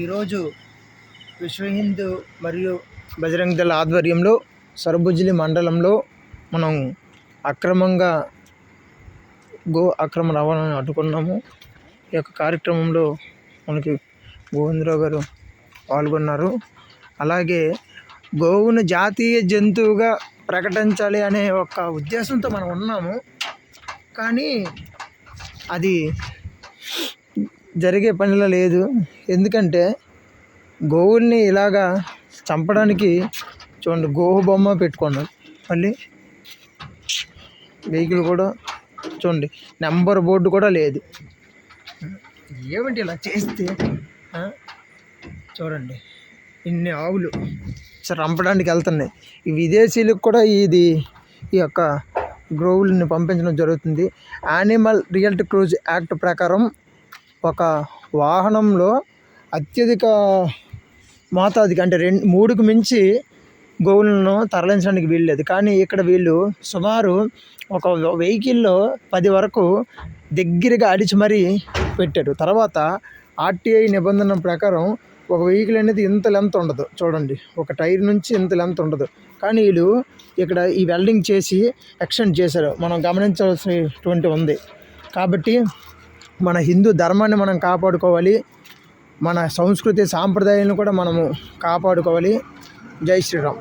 ఈరోజు విశ్వ హిందూ మరియు బజరంగ్ దళ ఆధ్వర్యంలో సరుబుజ్జిలి మండలంలో మనం అక్రమంగా గో అక్రమ రవాణాను అడ్డుకున్నాము. ఈ యొక్క కార్యక్రమంలో మనకి గోవిందరావు గారు పాల్గొన్నారు. అలాగే గోవును జాతీయ జంతువుగా ప్రకటించాలి అనే ఒక ఉద్దేశంతో మనం ఉన్నాము. కానీ అది జరిగే పనిలో లేదు. ఎందుకంటే గోవుల్ని ఇలాగా చంపడానికి చూడండి గోవు బొమ్మ పెట్టుకున్నారు మళ్ళీ వెహికల్ కూడా చూడండి నెంబర్ బోర్డు కూడా లేదు. ఏమిటి ఇలా చేస్తే? చూడండి ఇన్ని ఆవులు చంపడానికి వెళ్తున్నాయి. ఈ విదేశీయులకు కూడా ఇది ఈ యొక్క గ్రోవుల్ని పంపించడం జరుగుతుంది. యానిమల్ రియల్టీ క్రూజ్ యాక్ట్ ప్రకారం ఒక వాహనంలో అత్యధిక మోతాదుకి అంటే రెండు మూడుకు మించి గోవులను తరలించడానికి వీల్లేదు. కానీ ఇక్కడ వీళ్ళు సుమారు ఒక వెహికల్లో పది వరకు దగ్గరగా అడిచి మరీ పెట్టారు. తర్వాత ఆర్టీఐ నిబంధన ప్రకారం ఒక వెహికల్ అనేది ఇంత లెంత్ ఉండదు. చూడండి ఒక టైర్ నుంచి ఇంత లెంత్ ఉండదు. కానీ వీళ్ళు ఇక్కడ ఈ వెల్డింగ్ చేసి ఎక్స్టెండ్ చేశారు. మనం గమనించాల్సినటువంటి ఉంది. కాబట్టి మన హిందూ ధర్మాన్ని మనం కాపాడుకోవాలి. మన సంస్కృతి సాంప్రదాయాలను కూడా మనము కాపాడుకోవాలి. జై శ్రీరామ్.